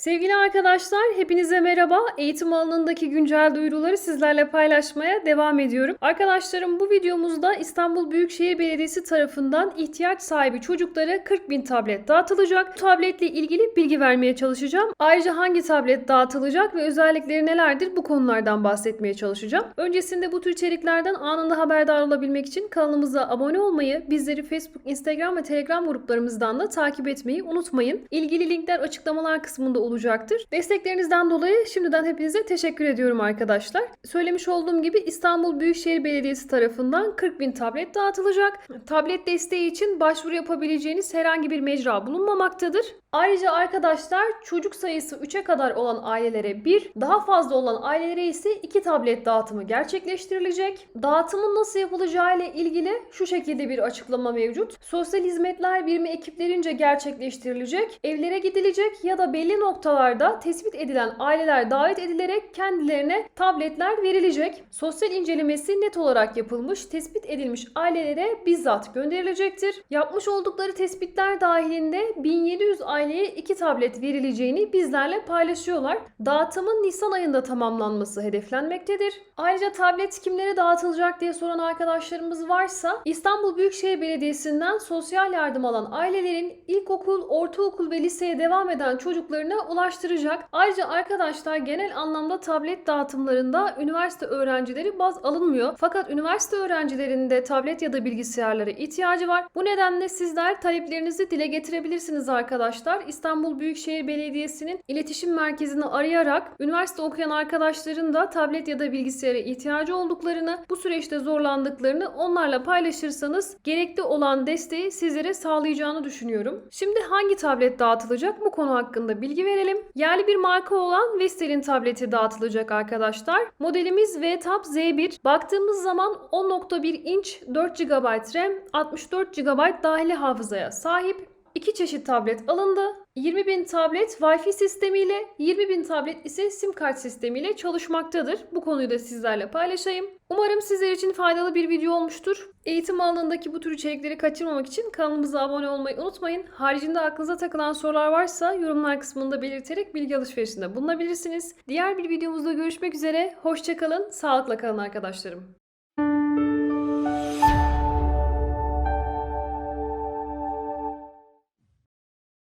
Sevgili arkadaşlar, hepinize merhaba. Eğitim alanındaki güncel duyuruları sizlerle paylaşmaya devam ediyorum. Arkadaşlarım bu videomuzda İstanbul Büyükşehir Belediyesi tarafından ihtiyaç sahibi çocuklara 40 bin tablet dağıtılacak. Bu tabletle ilgili bilgi vermeye çalışacağım. Ayrıca hangi tablet dağıtılacak ve özellikleri nelerdir bu konulardan bahsetmeye çalışacağım. Öncesinde bu tür içeriklerden anında haberdar olabilmek için kanalımıza abone olmayı, bizleri Facebook, Instagram ve Telegram gruplarımızdan da takip etmeyi unutmayın. İlgili linkler açıklamalar kısmında olacaktır. Desteklerinizden dolayı şimdiden hepinize teşekkür ediyorum arkadaşlar. Söylemiş olduğum gibi İstanbul Büyükşehir Belediyesi tarafından 40 bin tablet dağıtılacak. Tablet desteği için başvuru yapabileceğiniz herhangi bir mecra bulunmamaktadır. Ayrıca arkadaşlar çocuk sayısı 3'e kadar olan ailelere 1, daha fazla olan ailelere ise 2 tablet dağıtımı gerçekleştirilecek. Dağıtımın nasıl yapılacağı ile ilgili şu şekilde bir açıklama mevcut. Sosyal hizmetler birimi ekiplerince gerçekleştirilecek. Evlere gidilecek ya da belli noktalarda tespit edilen aileler davet edilerek kendilerine tabletler verilecek. Sosyal incelemesi net olarak yapılmış, tespit edilmiş ailelere bizzat gönderilecektir. Yapmış oldukları tespitler dahilinde 1700 aileye 2 tablet verileceğini bizlerle paylaşıyorlar. Dağıtımın Nisan ayında tamamlanması hedeflenmektedir. Ayrıca tablet kimlere dağıtılacak diye soran arkadaşlarımız varsa İstanbul Büyükşehir Belediyesi'nden sosyal yardım alan ailelerin ilkokul, ortaokul ve liseye devam eden çocuklarına ulaştıracak. Ayrıca arkadaşlar genel anlamda tablet dağıtımlarında üniversite öğrencileri baz alınmıyor. Fakat üniversite öğrencilerinde tablet ya da bilgisayarlara ihtiyacı var. Bu nedenle sizler taleplerinizi dile getirebilirsiniz arkadaşlar. İstanbul Büyükşehir Belediyesi'nin iletişim merkezini arayarak üniversite okuyan arkadaşların da tablet ya da bilgisayara ihtiyacı olduklarını, bu süreçte zorlandıklarını onlarla paylaşırsanız gerekli olan desteği sizlere sağlayacağını düşünüyorum. Şimdi hangi tablet dağıtılacak bu konu hakkında bilgi verelim. Yerli bir marka olan Vestel'in tableti dağıtılacak arkadaşlar. Modelimiz VTAP Z1. Baktığımız zaman 10.1 inç 4 GB RAM, 64 GB dahili hafızaya sahip. İki çeşit tablet alındı. 20.000 tablet Wi-Fi sistemiyle, 20.000 tablet ise sim kart sistemiyle çalışmaktadır. Bu konuyu da sizlerle paylaşayım. Umarım sizler için faydalı bir video olmuştur. Eğitim alanındaki bu tür içerikleri kaçırmamak için kanalımıza abone olmayı unutmayın. Haricinde aklınıza takılan sorular varsa yorumlar kısmında belirterek bilgi alışverişinde bulunabilirsiniz. Diğer bir videomuzda görüşmek üzere. Hoşçakalın, sağlıkla kalın arkadaşlarım.